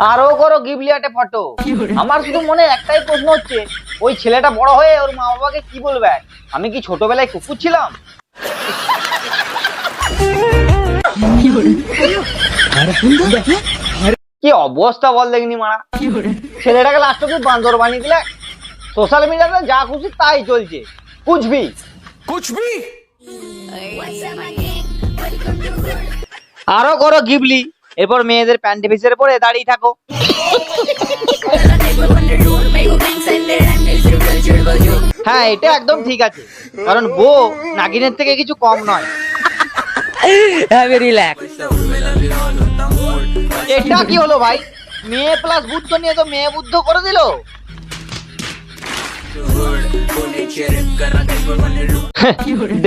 আরও করো গিবলিয়াটে ফটো। আমার শুধু মনে একটাই প্রশ্ন হচ্ছে ওই ছেলেটা বড় হয়ে ওর মা বাবাকে কি বলবে? আমি কি ছোটবেলায় কুকুর ছিলাম? কি অবস্থা বল দেখিনি মারা। ছেলেটাকে লাস্ট অব্দি বান্দর বানিয়ে দিলে সোশ্যাল মিডিয়াতে যা খুশি তাই চলছে। কুচবি। আরও করো গিবলি। এরপর মেয়েদের প্যান্টি পিসের পরে দাঁড়িয়ে থাকো। হ্যাঁ এটা একদম ঠিক আছে। কারণ বউ নাগিনের থেকে কিছু কম নয়। এটা কি হলো ভাই? মেয়ে প্লাস বুদ্ধ নিয়ে তো মেয়ে বুদ্ধ করে দিল?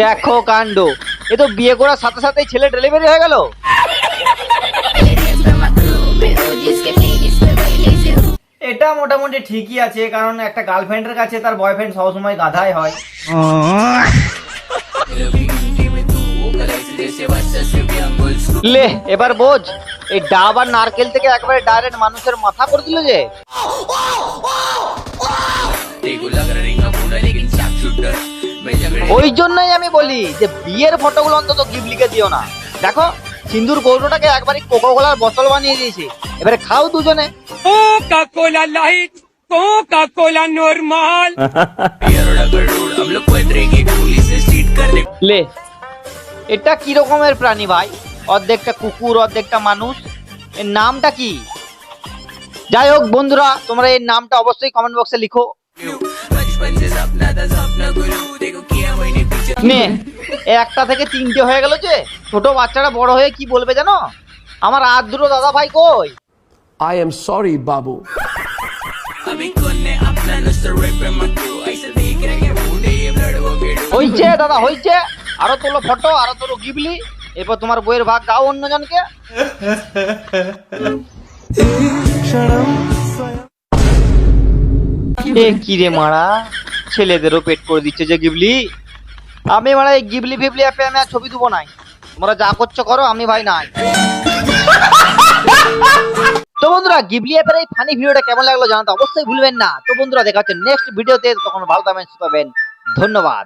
দেখো কাণ্ড। এ তো বিয়ে করার সাথে সাথে ছেলে ডেলিভারি হয়ে গেল। এটা মোটামুটি ঠিকই আছে, কারণ একটা গার্লফ্রেন্ডের কাছে তার বয়ফ্রেন্ড সবসময় গাধাই হয়। লে, এবার বোঝ, এই ডাব আর নারকেল থেকে একবারে ডাইরেক্ট মানুষের মাথা করে দিল যে। ওই জন্যই আমি বলি যে, বিয়ের ফটোগুলো অন্তত গিফট দিও না। দেখো, সিন্দুর কৌটোটাকে একবারই কোকো কোলার বোতল বানিয়ে দিয়েছে। এবারে খাও দুজনে। Coca-Cola Light, Coca-Cola normal. লে এটা কি রকমের প্রাণী ভাই? অর্ধেকটা কুকুর অর্ধেকটা মানুষ। এর নামটা কি? যাই হোক বন্ধুরা তোমরা এর নামটা অবশ্যই কমেন্ট বক্সে লিখো। নে একটা থেকে তিনটে হয়ে গেল যে ছোট বাচ্চারা বড় হয়ে কি বলবে জানো? আমার আর দুটো দাদা ভাই কই? I am sorry, Babu. হইছে দাদা হইছে। আরও তোলো ফটো আরও তোলো গিবলি। এরপর তোমার বইয়ের ভাগ দাও অন্যজনকে এ কি রে মারা? ছেলেদেরও পেট করে দিচ্ছে যে গিবলি। আমি মারা এই গিবলি ফিবলি অ্যাপে আমি আর ছবি দেবো নাই। তোমরা যা করছ করো আমি ভাই নাই। তো বন্ধুরা গিবলি অ্যাপের এই ফানি ভিডিওটা কেমন লাগল জানাতে অবশ্যই ভুলবেন না। তো বন্ধুরা, দেখা হচ্ছে নেক্সট ভিডিওতে তখন ভালো থাকবেন, সুস্থ ধন্যবাদ।